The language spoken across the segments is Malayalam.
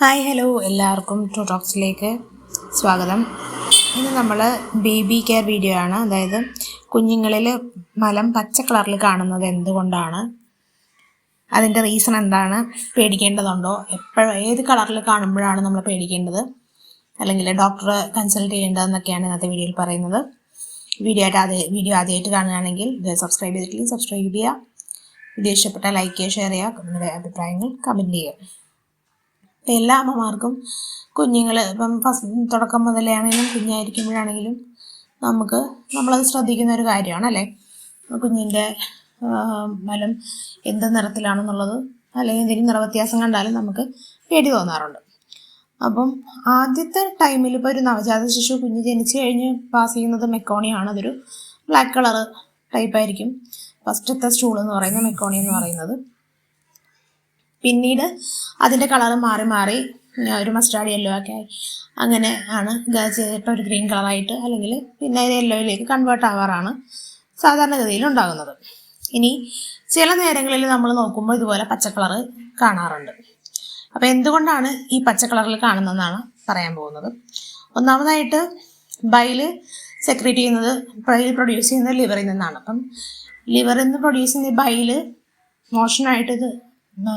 ഹായ് ഹലോ എല്ലാവർക്കും ടു ടോക്സിലേക്ക് സ്വാഗതം. ഇന്ന് നമ്മൾ ബേബി കെയർ വീഡിയോ ആണ്. അതായത് കുഞ്ഞുങ്ങളിൽ മലം പച്ച കളറിൽ കാണുന്നത് എന്തുകൊണ്ടാണ്? അതിന്റെ റീസൺ എന്താണ്? പേടിക്കേണ്ടതുണ്ടോ? എപ്പോഴും ഏത് കളറിൽ കാണുമ്പോഴാണ് നമ്മൾ പേടിക്കേണ്ടത്? അല്ലെങ്കിൽ ഡോക്ടറെ കൺസൾട്ട് ചെയ്യേണ്ടതെന്നൊക്കെയാണ് ഇന്നത്തെ വീഡിയോയിൽ പറയുന്നത്. വീഡിയോ ആയിട്ട് ആദ്യം വീഡിയോ ആദ്യമായിട്ട് കാണുകയാണെങ്കിൽ സബ്സ്ക്രൈബ് ചെയ്തിട്ടില്ലെങ്കിൽ സബ്സ്ക്രൈബ് ചെയ്യുക. വീഡിയോ ഇഷ്ടപ്പെട്ടാൽ ലൈക്ക് ചെയ്യുക ഷെയർ ചെയ്യുക നിങ്ങളുടെ അഭിപ്രായങ്ങൾ കമന്റ് ചെയ്യുക. ഇപ്പം എല്ലാ അമ്മമാർക്കും കുഞ്ഞുങ്ങൾ ഇപ്പം ഫസ്റ്റ് തുടക്കം മുതലേ ആണെങ്കിലും കുഞ്ഞായിരിക്കുമ്പോഴാണെങ്കിലും നമുക്ക് നമ്മളത് ശ്രദ്ധിക്കുന്ന ഒരു കാര്യമാണ് അല്ലേ കുഞ്ഞിന്റെ മലം എന്ത് നിറത്തിലാണെന്നുള്ളത് അല്ലെങ്കിൽ എന്തെങ്കിലും നിറവ്യത്യാസം കണ്ടാലും നമുക്ക് പേടി തോന്നാറുണ്ട്. അപ്പം ആദ്യത്തെ ടൈമിൽ ഇപ്പോൾ ഒരു നവജാത ശിശു കുഞ്ഞ് ജനിച്ചു കഴിഞ്ഞ് പാസ് ചെയ്യുന്നത് മെക്കോണിയാണ്. അതൊരു ബ്ലാക്ക് കളറ് ടൈപ്പായിരിക്കും ഫസ്റ്റത്തെ സ്റ്റൂൾ എന്ന് പറയുന്നത് മെക്കോണി എന്ന് പറയുന്നത്. പിന്നീട് അതിന്റെ കളർ മാറി മാറി ഒരു മസ്റ്റാർഡ് യെല്ലോ ഒക്കെ ആയി. അങ്ങനെ ആണ് ചെയ്തിട്ട് ഒരു ഗ്രീൻ കളറായിട്ട് അല്ലെങ്കിൽ പിന്നെ യെല്ലോയിലേക്ക് കൺവേർട്ട് ആവാറാണ് സാധാരണഗതിയിൽ ഉണ്ടാകുന്നത്. ഇനി ചില നേരങ്ങളിൽ നമ്മൾ നോക്കുമ്പോൾ ഇതുപോലെ പച്ച കളറ് കാണാറുണ്ട്. അപ്പോൾ എന്തുകൊണ്ടാണ് ഈ പച്ചക്കളറിൽ കളറിൽ കാണുന്നതെന്നാണ് പറയാൻ പോകുന്നത്. ഒന്നാമതായിട്ട് ബൈൽ സെക്രീറ്റ് ചെയ്യുന്നത് ബൈൽ പ്രൊഡ്യൂസ് ചെയ്യുന്നത് ലിവറിൽ നിന്നാണ്. അപ്പം ലിവറിൽ നിന്ന് പ്രൊഡ്യൂസ് ചെയ്യുന്ന ബൈൽ മോഷനായിട്ട് ഇത്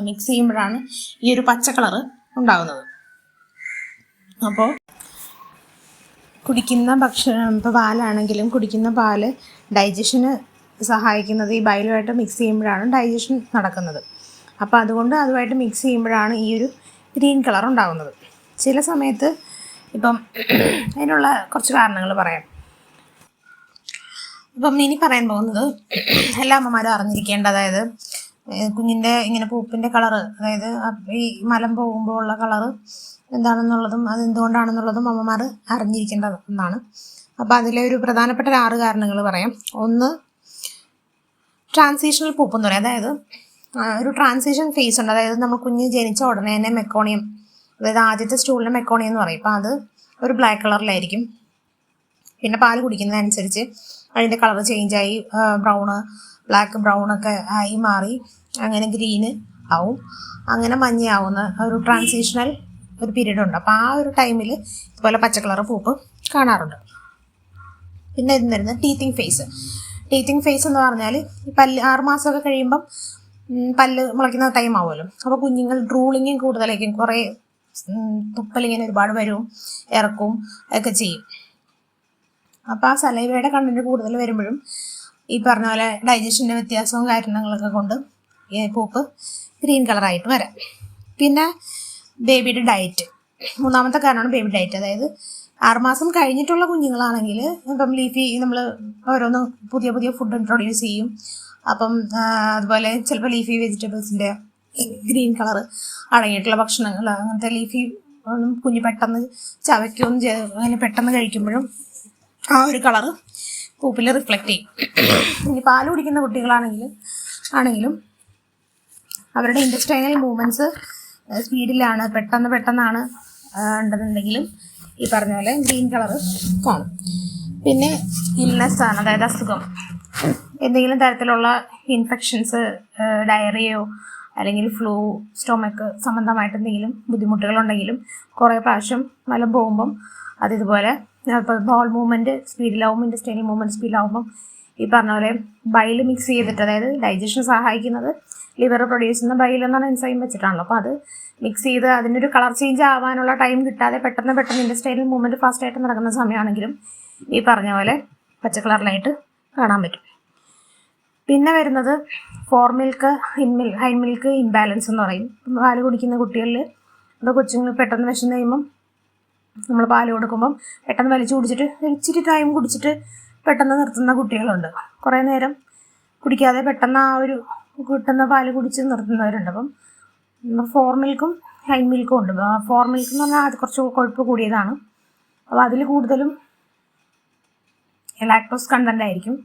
മിക്സ് ചെയ്യുമ്പോഴാണ് ഈ ഒരു പച്ച കളറ് ഉണ്ടാകുന്നത് അപ്പോൾ കുടിക്കുന്ന ഭക്ഷണം ഇപ്പോൾ പാലാണെങ്കിലും കുടിക്കുന്ന പാൽ ഡൈജഷന് സഹായിക്കുന്നത് ഈ ബൈലുമായിട്ട് മിക്സ് ചെയ്യുമ്പോഴാണ് ഡൈജഷൻ നടക്കുന്നത്. അപ്പോൾ അതുകൊണ്ട് അതുമായിട്ട് മിക്സ് ചെയ്യുമ്പോഴാണ് ഈ ഒരു ഗ്രീൻ കളർ ഉണ്ടാകുന്നത് ചില സമയത്ത് ഇപ്പം അതിനുള്ള കുറച്ച് കാരണങ്ങൾ പറയാം. ഇപ്പം ഇനി പറയാൻ പോകുന്നത് എല്ലാ അമ്മമാരും അറിഞ്ഞിരിക്കേണ്ട അതായത് കുഞ്ഞിന്റെ ഇങ്ങനെ പൂപ്പിന്റെ കളറ് അതായത് ഈ മലം പോകുമ്പോൾ ഉള്ള കളറ് എന്താണെന്നുള്ളതും അത് എന്തുകൊണ്ടാണെന്നുള്ളതും അമ്മമാർ അറിഞ്ഞിരിക്കേണ്ട ഒന്നാണ് അപ്പോൾ അതിലെ ഒരു പ്രധാനപ്പെട്ട ആറ് കാരണങ്ങൾ പറയാം. ഒന്ന് ട്രാൻസിഷണൽ പൂപ്പ് എന്ന് പറയാം. അതായത് ഒരു ട്രാൻസിഷൻ ഫേസ് ഉണ്ട്. അതായത് നമ്മൾ കുഞ്ഞ് ജനിച്ച ഉടനെ തന്നെ മെക്കോണിയം അതായത് ആദ്യത്തെ സ്റ്റൂളിന്റെ മെക്കോണിയം എന്ന് പറയും. അപ്പോൾ അത് ഒരു ബ്ലാക്ക് കളറിലായിരിക്കും പിന്നെ പാൽ കുടിക്കുന്നതനുസരിച്ച് അതിന്റെ കളർ ചേഞ്ചായി ബ്രൗണ് ബ്ലാക്ക് ബ്രൗൺ ഒക്കെ ആയി മാറി. അങ്ങനെ ഗ്രീന് ആവും. അങ്ങനെ മഞ്ഞയാവുന്ന ഒരു ട്രാൻസിഷണൽ ഒരു പീരീഡ് ഉണ്ട് അപ്പോൾ ആ ഒരു ടൈമിൽ ഇതുപോലെ പച്ച പൂപ്പ് കാണാറുണ്ട്. പിന്നെ ഇതിന് വരുന്നത് ടീത്തിങ് ഫേസ്. ടീത്തിങ് ഫേസ് എന്ന് പറഞ്ഞാൽ ഈ പല്ല് ആറുമാസമൊക്കെ കഴിയുമ്പം പല്ല് മുളയ്ക്കുന്ന ടൈം ആവുമല്ലോ. അപ്പോൾ കുഞ്ഞുങ്ങൾ ഡ്രൂളിങ്ങും കൂടുതലായിരിക്കും. കുറേ തുപ്പലിങ്ങനെ ഒരുപാട് വരും ഇറക്കും ഒക്കെ ചെയ്യും. അപ്പോൾ ആ സലൈവയുടെ കണ്ടന്റ് കൂടുതൽ വരുമ്പോഴും ഈ പറഞ്ഞ പോലെ ഡൈജഷന്റെ വ്യത്യാസവും കാരണങ്ങളൊക്കെ കൊണ്ട് ഈ പൂപ്പ് ഗ്രീൻ കളറായിട്ട് വരാം. പിന്നെ ബേബിയുടെ ഡയറ്റ് മൂന്നാമത്തെ കാരണമാണ് ബേബി ഡയറ്റ് അതായത് ആറുമാസം കഴിഞ്ഞിട്ടുള്ള കുഞ്ഞുങ്ങളാണെങ്കിൽ ഇപ്പം ലീഫി നമ്മൾ ഓരോന്ന് പുതിയ പുതിയ ഫുഡ് ഇൻട്രൊഡ്യൂസ് ചെയ്യും. അപ്പം അതുപോലെ ചിലപ്പോൾ ലീഫി വെജിറ്റബിൾസിന്റെ ഗ്രീൻ കളർ അടങ്ങിയിട്ടുള്ള ഭക്ഷണങ്ങൾ അങ്ങനത്തെ ലീഫി കുഞ്ഞ് പെട്ടെന്ന് ചവയ്ക്കുകയും അങ്ങനെ പെട്ടെന്ന് കഴിക്കുമ്പോഴും ആ ഒരു കളറ് പൂപ്പിൽ റിഫ്ലക്റ്റ് ചെയ്യും. ഇനി പാൽ കുടിക്കുന്ന കുട്ടികളാണെങ്കിലും ആണെങ്കിലും അവരുടെ ഇൻഡസ്ട്രൈനൽ മൂവ്മെന്റ്സ് സ്പീഡിലാണ് പെട്ടെന്ന് പെട്ടെന്നാണ് ഉണ്ടെന്നുണ്ടെങ്കിലും ഈ പറഞ്ഞ പോലെ ഗ്രീൻ കളറ് കാണും. പിന്നെ ഇൽനെസ് ആണ് അതായത് അസുഖം. എന്തെങ്കിലും തരത്തിലുള്ള ഇൻഫെക്ഷൻസ് ഡയറിയോ അല്ലെങ്കിൽ ഫ്ലൂ സ്റ്റൊമക്ക് സംബന്ധമായിട്ട് എന്തെങ്കിലും ബുദ്ധിമുട്ടുകളുണ്ടെങ്കിലും കുറേ പ്രാവശ്യം മലം പോകുമ്പം അതിതുപോലെ ഇപ്പോൾ ബോൾ മൂവ്മെന്റ് സ്പീഡിലാവും ഇൻഡസ്ട്രിയൽ മൂവ്മെന്റ് സ്പീഡിലാവുമ്പം ഈ പറഞ്ഞ പോലെ ബൈൽ മിക്സ് ചെയ്തിട്ട് അതായത് ഡൈജഷൻ സഹായിക്കുന്നത് ലിവർ പ്രൊഡ്യൂസ് ചെയ്യുന്ന ബൈൽ എന്നാണ് എൻസൈം വെച്ചിട്ടാണല്ലോ. അപ്പോൾ അത് മിക്സ് ചെയ്ത് അതിന്റെ ഒരു കളർ ചേഞ്ച് ആവാനുള്ള ടൈം കിട്ടാതെ പെട്ടെന്ന് പെട്ടെന്ന് ഇൻഡസ്ട്രിയൽ മൂവ്മെന്റ് ഫാസ്റ്റായിട്ട് നടക്കുന്ന സമയമാണെങ്കിലും ഈ പറഞ്ഞ പോലെ പച്ച കളറിലായിട്ട് കാണാൻ പറ്റും. പിന്നെ വരുന്നത് ഫോർ മിൽക്ക് ഹിൻമിൽ ഹൈ മിൽക്ക് ഇംബാലൻസ് എന്ന് പറയും. പാൽ കുടിക്കുന്ന കുട്ടികളിൽ ഇപ്പോൾ കൊച്ചുങ്ങൾ പെട്ടെന്ന് വിശന്ന് കഴിയുമ്പം നമ്മൾ പാൽ കൊടുക്കുമ്പം പെട്ടെന്ന് വലിച്ചു കുടിച്ചിട്ട് ഇച്ചിരി ടൈം കുടിച്ചിട്ട് പെട്ടെന്ന് നിർത്തുന്ന കുട്ടികളുണ്ട്. കുറേ നേരം കുടിക്കാതെ പെട്ടെന്ന് ആ ഒരു കിട്ടുന്ന പാൽ കുടിച്ച് നിർത്തുന്നവരുണ്ട്. അപ്പം ഫോർ മിൽക്കും ഹൈ മിൽക്കും ഉണ്ട്. ഫോർ മിൽക്ക് എന്ന് പറഞ്ഞാൽ അത് കുറച്ച് കൊഴുപ്പ് കൂടിയതാണ്. അപ്പോൾ അതിൽ കൂടുതലും ലാക്ടോസ് കണ്ടന്റ് ആയിരിക്കും.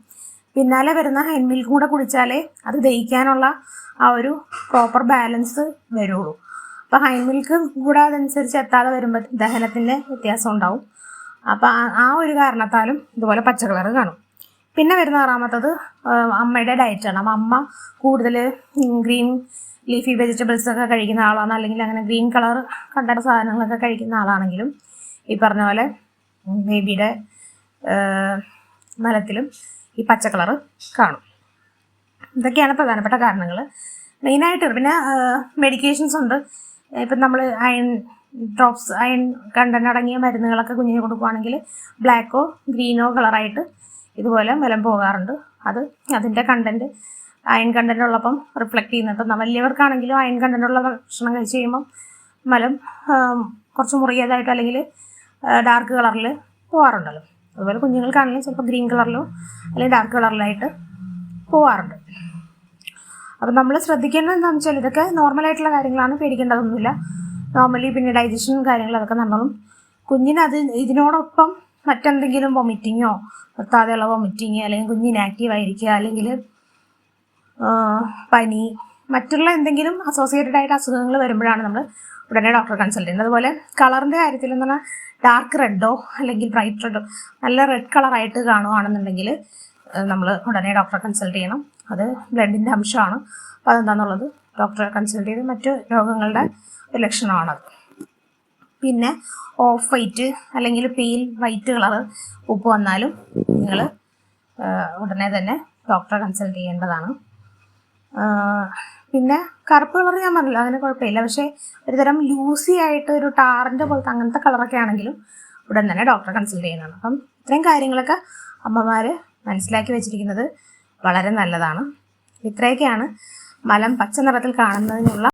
പിന്നാലെ വരുന്ന ഹൈ മിൽക്കും കൂടെ കുടിച്ചാലേ അത് ദഹിക്കാനുള്ള ആ ഒരു പ്രോപ്പർ ബാലൻസ് വരുള്ളൂ. അപ്പോൾ ഹൈ മിൽക്ക് കൂടെ അതനുസരിച്ച് എത്താതെ വരുമ്പോൾ ദഹനത്തിന്റെ വ്യത്യാസം ഉണ്ടാവും. അപ്പോൾ ആ ഒരു കാരണത്താലും ഇതുപോലെ പച്ച കളർ കാണും. പിന്നെ വരുന്ന ആറാമത്തത് അമ്മയുടെ ഡയറ്റാണ് അപ്പം അമ്മ കൂടുതൽ ഗ്രീൻ ലീഫി വെജിറ്റബിൾസ് ഒക്കെ കഴിക്കുന്ന ആളാണ്. അല്ലെങ്കിൽ അങ്ങനെ ഗ്രീൻ കളർ കണ്ട സാധനങ്ങളൊക്കെ കഴിക്കുന്ന ആളാണെങ്കിലും ഈ പറഞ്ഞ പോലെ ബേബിയുടെ മലത്തിലും ഈ പച്ച കളർ കാണും. ഇതൊക്കെയാണ് പ്രധാനപ്പെട്ട കാരണങ്ങൾ മെയിനായിട്ട് പിന്നെ മെഡിക്കേഷൻസ് ഉണ്ട്. ഇപ്പം നമ്മൾ അയൺ ഡ്രോപ്സ് അയൺ കണ്ടന്റ് അടങ്ങിയ മരുന്നുകളൊക്കെ കുഞ്ഞിന് കൊടുക്കുവാണെങ്കിൽ ബ്ലാക്കോ ഗ്രീനോ കളറായിട്ട് ഇതുപോലെ മലം പോകാറുണ്ട്. അത് അതിന്റെ കണ്ടന്റ് അയൺ കണ്ടന്റ് ഉള്ളപ്പം റിഫ്ലക്റ്റ് ചെയ്യുന്നുണ്ട്. വലിയവർക്കാണെങ്കിലും അയൺ കണ്ടന്റ് ഉള്ള ഭക്ഷണം കഴിച്ച് കഴിയുമ്പം മലം കുറച്ച് മുറിയതായിട്ട് അല്ലെങ്കിൽ ഡാർക്ക് കളറിൽ പോകാറുണ്ടല്ലോ. അതുപോലെ കുഞ്ഞുങ്ങൾക്കാണെങ്കിലും ചിലപ്പോൾ ഗ്രീൻ കളറിലോ അല്ലെങ്കിൽ ഡാർക്ക് കളറിലായിട്ട് പോവാറുണ്ട് അപ്പം നമ്മൾ ശ്രദ്ധിക്കേണ്ടത് എന്താണെന്ന് വെച്ചാൽ ഇതൊക്കെ നോർമലായിട്ടുള്ള കാര്യങ്ങളാണ് പേടിക്കേണ്ടതൊന്നുമില്ല. നോർമലി പിന്നെ ഡൈജഷനും കാര്യങ്ങളും അതൊക്കെ നമ്മളും കുഞ്ഞിന് അത് ഇതിനോടൊപ്പം മറ്റെന്തെങ്കിലും വൊമിറ്റിങ്ങോ നിർത്താതെയുള്ള വൊമിറ്റിങ് അല്ലെങ്കിൽ കുഞ്ഞിന് ആക്റ്റീവ് ആയിരിക്കുക അല്ലെങ്കിൽ പനി മറ്റുള്ള എന്തെങ്കിലും അസോസിയേറ്റഡ് ആയിട്ട് അസുഖങ്ങൾ വരുമ്പോഴാണ് നമ്മൾ ഉടനെ ഡോക്ടറെ കൺസൾട്ട് ചെയ്യുന്നത്. അതുപോലെ കളറിന്റെ കാര്യത്തിൽ എന്ന് പറഞ്ഞാൽ ഡാർക്ക് റെഡോ അല്ലെങ്കിൽ ബ്രൈറ്റ് റെഡോ നല്ല റെഡ് കളറായിട്ട് കാണുകയാണെന്നുണ്ടെങ്കിൽ നമ്മൾ ഉടനെ ഡോക്ടറെ കൺസൾട്ട് ചെയ്യണം. അത് ബ്ലഡിന്റെ അംശമാണ്. അപ്പോൾ അതെന്താണെന്നുള്ളത് ഡോക്ടറെ കൺസൾട്ട് ചെയ്ത് മറ്റു രോഗങ്ങളുടെ ലക്ഷണമാണ് പിന്നെ ഓഫ് വൈറ്റ് അല്ലെങ്കിൽ പെയിൽ വൈറ്റ് കളർ ഉപ്പ് വന്നാലും നിങ്ങൾ ഉടനെ തന്നെ ഡോക്ടറെ കൺസൾട്ട് ചെയ്യേണ്ടതാണ്. പിന്നെ കറുപ്പ് കളർ ഞാൻ പറഞ്ഞില്ല അതിന് കുഴപ്പമില്ല. പക്ഷേ ഒരുതരം ലൂസി ആയിട്ട് ഒരു ടാറിന്റെ പോലത്തെ അങ്ങനത്തെ കളറൊക്കെ ആണെങ്കിലും ഉടൻ തന്നെ ഡോക്ടറെ കൺസൾട്ട് ചെയ്യുന്നതാണ് അപ്പം ഇത്രയും കാര്യങ്ങളൊക്കെ അമ്മമാർ മനസ്സിലാക്കി വെച്ചിരിക്കുന്നത് വളരെ നല്ലതാണ്. ഇത്രയൊക്കെയാണ് മലം പച്ച നിറത്തിൽ കാണുന്നതിനുള്ള